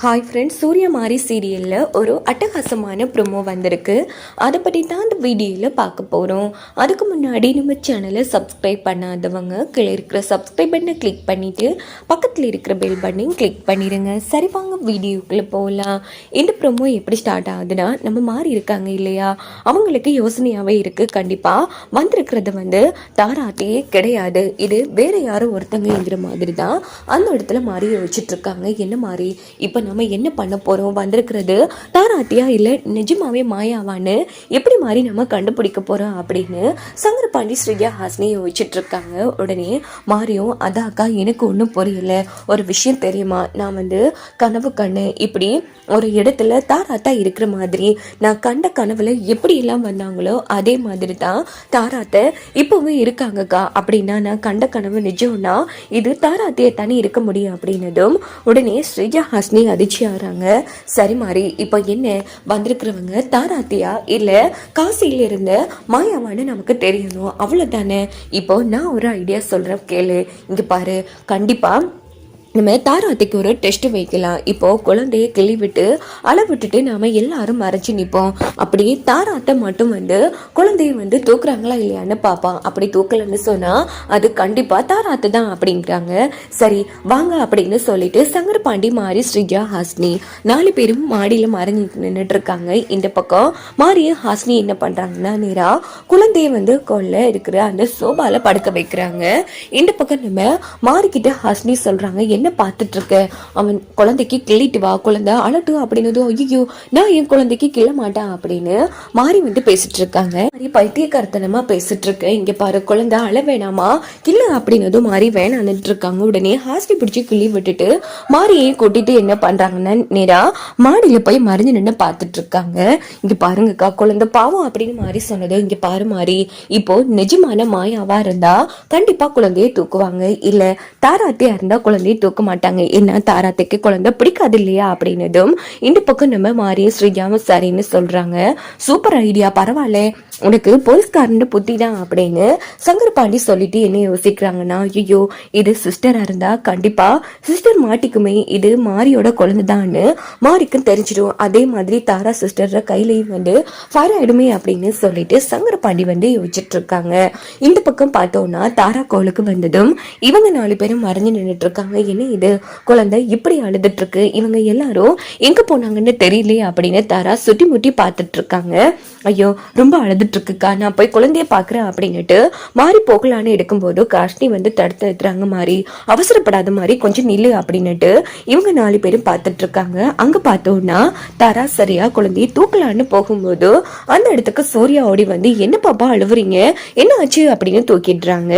Hi friends சூரியமாரி சீரியலில் ஒரு அட்டகாசமான ப்ரோமோ வந்திருக்கு. அதை பற்றி தான் அந்த வீடியோவில் பார்க்க போகிறோம் அதுக்கு முன்னாடி நம்ம சேனலை சப்ஸ்கிரைப் பண்ணாதவங்க கீழே இருக்கிற சப்ஸ்கிரைப் பண்ணை கிளிக் பண்ணிவிட்டு பக்கத்தில் இருக்கிற பெல் பட்டனையும் கிளிக் பண்ணிடுங்க சரி வாங்க வீடியோக்குள்ளே போகலாம் இந்த ப்ரொமோ எப்படி ஸ்டார்ட் ஆகுதுன்னா நம்ம மாறி இருக்காங்க இல்லையா? அவங்களுக்கு யோசனையாகவே இருக்குது கண்டிப்பாக வந்திருக்கிறது வந்து தாராட்டியே கிடையாது. இது வேற யாரோ இருக்கிற மாதிரி தான் அந்த இடத்துல மாறி யோசிச்சுட்ருக்காங்க என்ன மாறி? இப்போ நம்ம என்ன பண்ண போகிறோம் வந்திருக்கிறது தாராட்டியா இல்லை நிஜமாவே மாயாவான்னு? எப்படி மாறி நம்ம கண்டுபிடிக்க போகிறோம் அப்படின்னு சங்கரபாண்டி ஸ்ரீயா ஹாஸ்னி யோசிச்சுட்டு இருக்காங்க உடனே மாறியும் அதாக்கா எனக்கு ஒன்றும் புரியல. ஒரு விஷயம் தெரியுமா? நான் வந்து கனவு கண்ணு இப்படி ஒரு இடத்துல தாராத்தா இருக்கிற மாதிரி நான் கண்ட கனவுல எப்படி எல்லாம் வந்தாங்களோ அதே மாதிரி தான் தாராத்தை இப்போவும் இருக்காங்கக்கா அப்படின்னா நான் கண்ட கனவு நிஜம்னா இது தாராத்தியை தானே இருக்க முடியும்? அப்படின்னதும் உடனே ஸ்ரீஜா ஹாஸ்னி அதிர்ச்சி ஆறாங்க சரி மாறி இப்போ என்ன? வந்திருக்கிறவங்க தாராத்தியா? இல்லை காசியில் இருந்த மாயாவான்னு நமக்கு தெரியணும். அவ்வளோதானே இப்போ நான் ஒரு ஐடியா சொல்கிறேன் கேளு. இங்கே பாரு. கண்டிப்பாக நம்ம தாராத்துக்கு ஒரு டெஸ்ட் வைக்கலாம். இப்போ குழந்தைய கிள்ளி விட்டு விட்டுட்டு நாம எல்லாரும் மறைச்சு நிற்போம் அப்படியே தாராத்தை மட்டும் வந்து குழந்தைய வந்து தூக்குறாங்களா இல்லையான்னு பார்ப்பான் அப்படி தூக்கலன்னு சொன்னா அது கண்டிப்பா தாராத்து தான் அப்படிங்கிறாங்க சரி வாங்க அப்படின்னு சொல்லிட்டு சங்கரபாண்டி மாறி ஸ்ரீஜா ஹாஸ்னி நாலு பேரும் மாடியில மறைஞ்சு நின்றுட்டு இருக்காங்க இந்த பக்கம் மாரியும் ஹாஸ்னி என்ன பண்றாங்கன்னா நேரா குழந்தைய வந்து கொள்ள இருக்கிற அந்த சோபால படுக்க வைக்கிறாங்க. இந்த பக்கம் நம்ம மாறிக்கிட்ட ஹாஸ்னி சொல்றாங்க என்ன பார்த்துட்டு இருக்க அவன் குழந்தைக்கு கிள்ளிட்டு வா குழந்தை. அழட்டு அப்படின்னதும் ஐயோ நான் என் குழந்தைக்கு கிள்ள மாட்டேன் அப்படின்னு மாறி வந்து பேசிட்டு இருக்காங்க மாறி பைத்தியக்காரத்தனமா பேசிட்டு இருக்கு இங்க பாரு குழந்தை அழ வேணாமா? கிளி அப்படின்னதும் மாறி வேணான்னுட்டு இருக்காங்க உடனே ஹாஸ்டி பிடிச்சி கிள்ளி விட்டுட்டு மாரியை கொட்டிட்டு என்ன பண்றாங்கன்னா நேரா மாடியில போய் மறைஞ்சு நின்று பார்த்துட்டு இருக்காங்க இங்க பாருங்கக்கா குழந்தை பாவம் அப்படின்னு மாறி சொன்னது. இங்க பாரு மாறி இப்போ நிஜமான மாயாவா இருந்தா கண்டிப்பா குழந்தையை தூக்குவாங்க. இல்ல தாராத்தியா இருந்தா குழந்தையை தூக்க மாட்டாங்க. ஏன்னா தாராத்திக்கு குழந்தை பிடிக்காது இல்லையா அப்படின்னதும் இந்த பக்கம் நம்ம மாறிய ஸ்ரீஜாம சரின்னு சொல்றாங்க. சூப்பர் ஐடியா பரவாயில்ல. உனக்கு போலீஸ்காரன் புத்தி தான் அப்படின்னு சங்கரபாண்டி சொல்லிட்டு என்ன யோசிக்கிறாங்கன்னா ஐயோ இது சிஸ்டராக இருந்தால் கண்டிப்பாக சிஸ்டர் மாட்டிக்குமே இது மாரியோட குழந்தைதான்னு மாரிக்கும் தெரிஞ்சிடும். அதே மாதிரி தாரா சிஸ்டர் கையிலையும் வந்து ஃபயர் ஆயிடுமே அப்படின்னு சொல்லிட்டு சங்கரபாண்டி வந்து யோசிச்சுட்டு இருக்காங்க இந்த பக்கம் பார்த்தோம்னா தாரா கோளுக்கு வந்ததும் இவங்க நாலு பேரும் மறைஞ்சு நின்றுட்டு இருக்காங்க என்ன இது? குழந்தை இப்படி அழுதுட்டு இருக்கு இவங்க எல்லாரும் எங்கே போனாங்கன்னு தெரியலையே அப்படின்னு தாரா சுட்டி முட்டி பார்த்துட்டு இருக்காங்க ஐயோ ரொம்ப அழுது இருக்குக்கா நான் போய் குழந்தைய பாக்குறேன் அப்படின்னுட்டு மாறி போகலான்னு எடுக்கும்போது காஷ்னி வந்து தடுத்து எடுத்துறாங்க மாறி. அவசரப்படாத மாதிரி கொஞ்சம் நில்லு அப்படின்னுட்டு இவங்க நாலு பேரும் பார்த்துட்டு இருக்காங்க அங்க பார்த்தோம்னா தாரா சரியா குழந்தைய தூக்கலான்னு போகும்போது அந்த இடத்துக்கு சூர்யா ஓடி வந்து என்ன பாப்பா அழுவுறீங்க? என்ன ஆச்சு? அப்படின்னு தூக்கிடுறாங்க.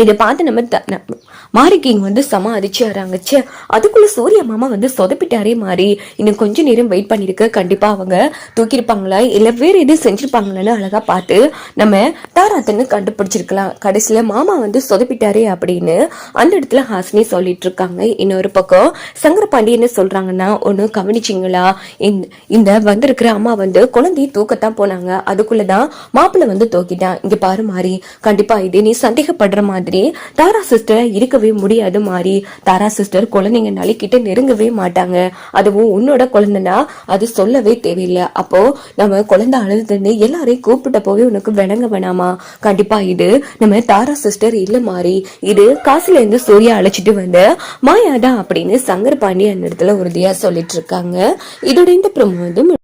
இதை பார்த்து நம்ம த- ந- வந்து செம அதிர்ச்சி ஆறாங்க ச்சே அதுக்குள்ள சூரிய மாமா வந்து சொதப்பிட்டாரே மாறி. இன்னும் கொஞ்ச நேரம் வெயிட் பண்ணியிருக்க கண்டிப்பாக அவங்க தூக்கியிருப்பாங்களா? இல்லை வேறு எதுவும் செஞ்சுருப்பாங்களான்னு அழகாக பார்த்து நம்ம தாராத்தன்னு கண்டுபிடிச்சிருக்கலாம். கடைசியில் மாமா வந்து சொதப்பிட்டாரே அப்படின்னு அந்த இடத்துல ஹாசினி சொல்லிட்டு இருக்காங்க இன்னொரு பக்கம் சங்கரபாண்டி என்ன சொல்கிறாங்கன்னா ஒன்று கவனிச்சிங்களா? இந்த- இந்த வந்திருக்கிற அம்மா வந்து குழந்தையை தூக்கத்தான் போனாங்க. அதுக்குள்ளே தான் மாப்பிள்ளை வந்து தூக்கிட்டான். இங்கே பாரு மாறி. கண்டிப்பாக இது நீ சந்தேகப்படுற மாதிரி மாதிரி. தாரா சிஸ்டர் இருக்கவே முடியாது மாறி. தாரா சிஸ்டர் குழந்தைங்கனாலே கிட்ட நெருங்கவே மாட்டாங்க. அதுவும் உன்னோட குழந்தைனா அது சொல்லவே தேவையில்லை. அப்போ நம்ம குழந்தை அழுதுன்னு எல்லாரையும் கூப்பிட்ட போவே உனக்கு விளங்க வேணாமா? கண்டிப்பா இது நம்ம தாரா சிஸ்டர் இல்ல மாறி. இது காசுல இருந்து சூர்யா அழைச்சிட்டு வந்த மாயாதான் அப்படின்னு சங்கர் பாண்டி அந்த இடத்துல உறுதியா சொல்லிட்டு இருக்காங்க. இதோட இந்த ப்ரோமோ வந்து